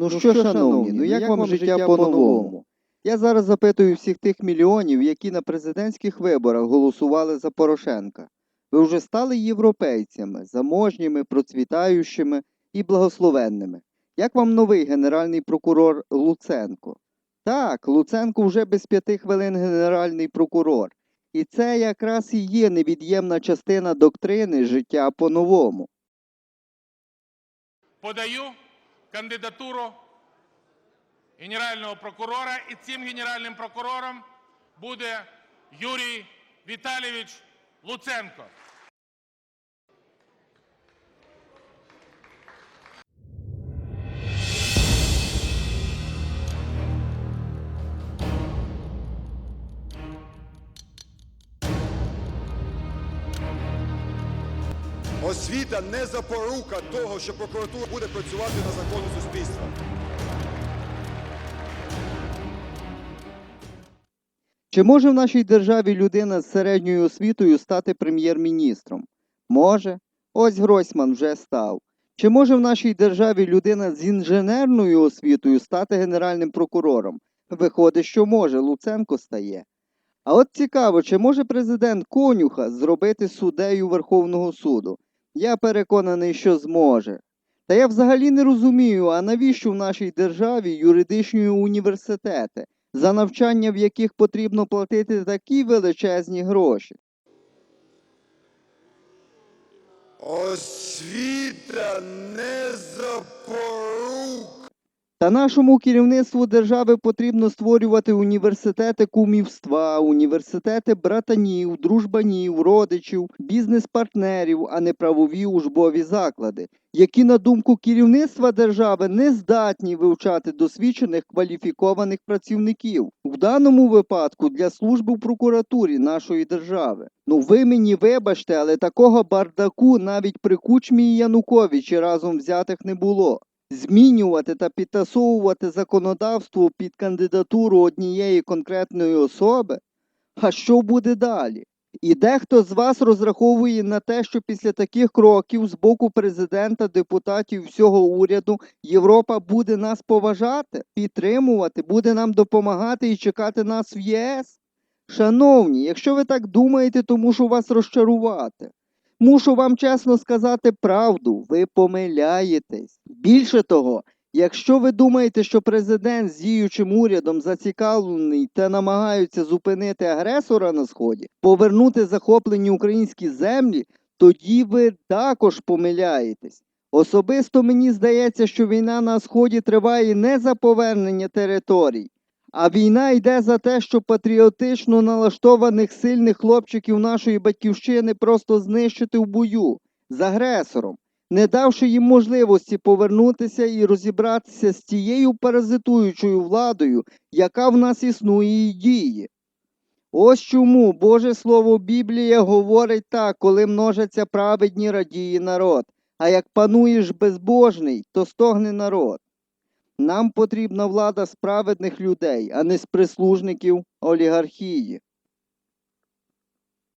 Ну що, шановні, ну як вам життя по-новому? Я зараз запитую всіх тих мільйонів, які на президентських виборах голосували за Порошенка. Ви вже стали європейцями, заможніми, процвітаючими і благословенними. Як вам новий генеральний прокурор Луценко? Так, Луценко вже без п'яти хвилин генеральний прокурор. І це якраз і є невід'ємна частина доктрини життя по-новому. подаю кандидатуру генерального прокурора, і цим генеральним прокурором буде Юрій Віталійович Луценко. Освіта не запорука того, що прокуратура буде працювати на закону суспільства. Чи може в нашій державі людина з середньою освітою стати прем'єр-міністром? Може. Ось Гройсман вже став. Чи може в нашій державі людина з інженерною освітою стати генеральним прокурором? Виходить, що може, Луценко стає. А от цікаво, чи може президент Конюха зробити суддею Верховного суду? Я переконаний, що зможе. Та я взагалі не розумію, а навіщо в нашій державі юридичні університети? за навчання в яких потрібно платити такі величезні гроші. Освіта не запорука. Та нашому керівництву держави потрібно створювати університети кумівства, університети братанів, дружбанів, родичів, бізнес-партнерів, а не правові учбові заклади, які, на думку керівництва держави, не здатні вивчати досвідчених кваліфікованих працівників. В даному випадку для служби в прокуратурі нашої держави. Ну ви мені вибачте, але такого бардаку навіть при кучмі і Януковичі разом взятих не було. Змінювати та підтасовувати законодавство під кандидатуру однієї конкретної особи? А що буде далі? І дехто з вас розраховує на те, що після таких кроків з боку президента, депутатів всього уряду Європа буде нас поважати, підтримувати, буде нам допомагати і чекати нас в ЄС? Шановні, якщо ви так думаєте, то мушу вас розчарувати. Мушу вам чесно сказати правду, ви помиляєтесь. Більше того, якщо ви думаєте, що президент з діючим урядом зацікавлений та намагаються зупинити агресора на сході, повернути захоплені українські землі, тоді ви також помиляєтесь. Особисто мені здається, що війна на сході триває не за повернення територій, а війна йде за те, щоб патріотично налаштованих сильних хлопчиків нашої батьківщини просто знищити в бою з агресором, не давши їм можливості повернутися і розібратися з тією паразитуючою владою, яка в нас існує і діє. Ось чому Боже Слово Біблія говорить так, коли множаться праведні радіє народ, а як пануєш безбожний, то стогне народ. Нам потрібна влада справедних людей, а не з прислужників олігархії.